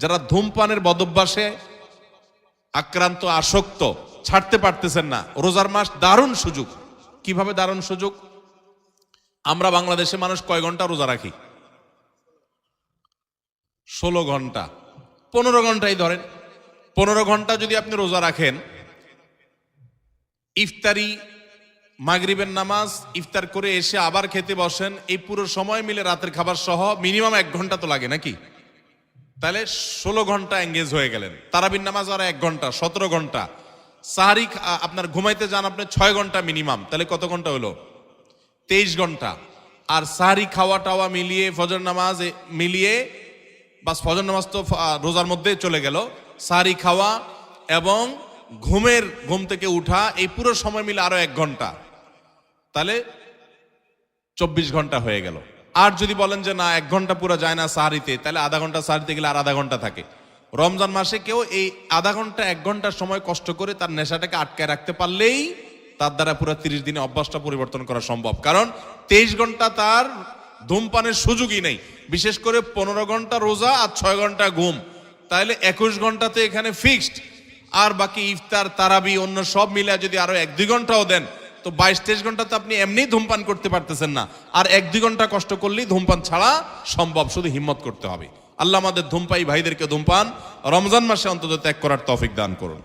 যারা ধূমপানের বদভ্যাসে আক্রান্ত, আসক্ত, ছাড়তে পারতেছেন না, রোজার মাস দারুণ সুযোগ। কীভাবে দারুণ সুযোগ? আমরা বাংলাদেশে মানুষ কয় ঘণ্টা রোজা রাখি? ষোলো ঘণ্টা। পনেরো ঘন্টাই ধরেন। পনেরো ঘণ্টা যদি আপনি রোজা রাখেন, ইফতারি, মাগরিবের নামাজ, ইফতার করে এসে আবার খেতে বসেন, এই পুরো সময় মিলে রাতের খাবার সহ মিনিমাম এক ঘণ্টা তো লাগে নাকি? তাহলে ষোলো ঘণ্টা এঙ্গেজ হয়ে গেলেন। তারাবির নামাজ আর এক ঘণ্টা, সতেরো ঘণ্টা। সাহারি আপনার ঘুমাইতে যান আপনি ছয় ঘণ্টা মিনিমাম তাহলে কত ঘণ্টা হলো? তেইশ ঘণ্টা। আর সাহারি খাওয়া টাওয়া মিলিয়ে ফজর নামাজ মিলিয়ে বাস ফজর নামাজ তো রোজার মধ্যে চলে গেল। সাহারি খাওয়া এবং ঘুমের, ঘুম থেকে উঠা, এই পুরো সময় মিলে আরও এক ঘণ্টা। তাহলে চব্বিশ ঘণ্টা হয়ে গেল। আর যদি বলেন যে না, এক ঘণ্টা পুরো যায় না সাহারিতে তাহলে আধা ঘণ্টা সাহারিতে গেলে আর আধা ঘণ্টা থাকে। রমজান মাসে কেউ এই আধা ঘণ্টা, এক ঘণ্টার সময় কষ্ট করে তার নেশাটাকে আটকায় রাখতে পারলেই তার দ্বারা পুরো তিরিশ দিনে অভ্যাসটা পরিবর্তন করা সম্ভব। কারণ তেইশ ঘণ্টা তার ধূমপানের সুযোগই নেই। বিশেষ করে পনেরো ঘণ্টা রোজা আর ছয় ঘণ্টা ঘুম। তাহলে একুশ ঘন্টাতে এখানে ফিক্সড আর বাকি ইফতার, তারাবি, অন্য সব মিলে যদি আরও এক দুই ঘন্টাও দেন তো বাইশ, তেইশ ঘণ্টা তো আপনি এমনি ধূমপান করতে পারতেছেন না। আর এক, দুই ঘণ্টা কষ্ট করলেই ধূমপান ছাড়া সম্ভব, শুধু হিম্মত করতে হবে। আল্লাহ আমাদের ধূমপাই ভাইদেরকে ধূমপান রমজান মাসে অন্তত ত্যাগ করার তফিক দান করুন।